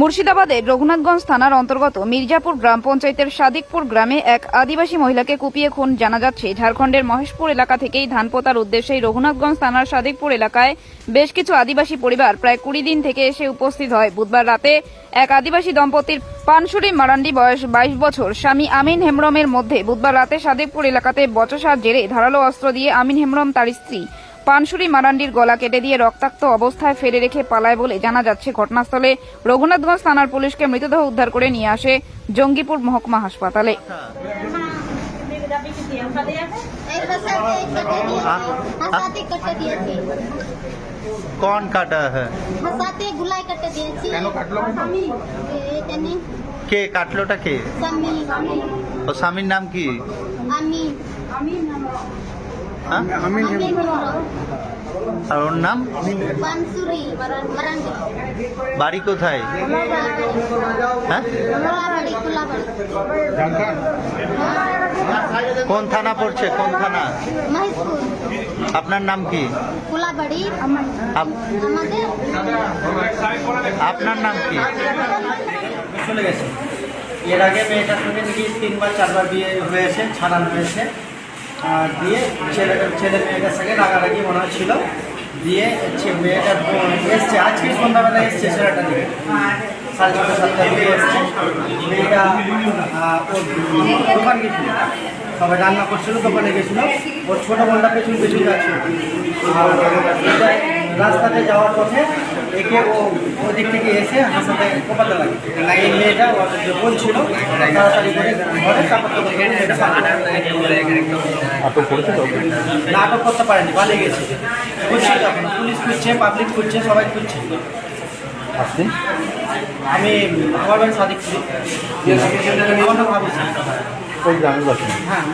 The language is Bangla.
মুর্শিদাবাদের রঘুনাথগঞ্জ থানার অন্তর্গত মির্জাপুর গ্রাম পঞ্চায়েতের সাদিকপুর গ্রামে এক আদিবাসী মহিলাকে কুপিয়ে খুন জানা যাচ্ছে। ঝাড়খণ্ডের মহেশপুর এলাকা থেকেই ধান পোতার উদ্দেশ্যে রঘুনাথগঞ্জ থানার সাদিকপুর এলাকায় বেশ কিছু আদিবাসী পরিবার প্রায় কুড়ি দিন থেকে এসে উপস্থিত হয়। বুধবার রাতে এক আদিবাসী দম্পতির পানসুরি মারান্ডি বয়স বাইশ বছর স্বামী আমিন হেমরমের মধ্যে বুধবার রাতে সাদিকপুর এলাকাতে বচসার জেরে ধারালো অস্ত্র দিয়ে আমিন হেমরম তার স্ত্রী পানসুরি মারান্ডির গলা কেটে দিয়ে রক্তাক্ত অবস্থায় ফেলে রেখে পালায় বলে জানা যাচ্ছে ঘটনাস্থলে রঘুনাথগঞ্জ থানার পুলিশকে মৃতদেহ উদ্ধার করে নিয়ে আসে জঙ্গিপুর মহকুমা হাসপাতালে। হ্যাঁ? কাটলোটা কে স্বামীর নাম কি? আমি। আর ওর নাম? বাড়ি কোথায়? হ্যাঁ? কোন থানা পড়ছে? কোন থানা? আপনার নাম কি? আপনার নাম কি? চলে গেছে। এর আগে মেয়েটার সঙ্গে নাকি তিনবার চারবার বিয়ে হয়েছে ছাড়ানো হয়েছে। দিয়ে ছেলেটা ছেলে মেয়েটার সঙ্গে রাগারাগি মনে হচ্ছিল। দিয়ে মেয়েটা এসছে। আজকে সন্ধ্যাবেলা এসছে ছেলেটা নিয়ে। সাড়ে ছটা, সাতটা দিকে এসছে। মেয়েটা ওর দোকান গেছিল। সবাই রান্না করছিল, দোকানে গেছিল। ওর ছোটো বোনটা পেছন পেছন যাচ্ছিল। রাস্তাতে যাওয়ার পথে একে ও ওদিক থেকে এসে হাসাতে কোপাতে লাগে। এই মেয়েটা ওর যে বোন ছিল তাড়াতাড়ি করে ঘরে কাপড় টাপড় পরে মেয়েটা পালিয়ে গেছে। না আটক করতে পারেনি পালিয়ে গেছে। খুঁজছে তখন পুলিশ খুঁজছে পাবলিক খুঁজছে সবাই খুঁজছে। আমি আমার বাড়ি সাদিক আমার নাম হাবিজ হ্যাঁ।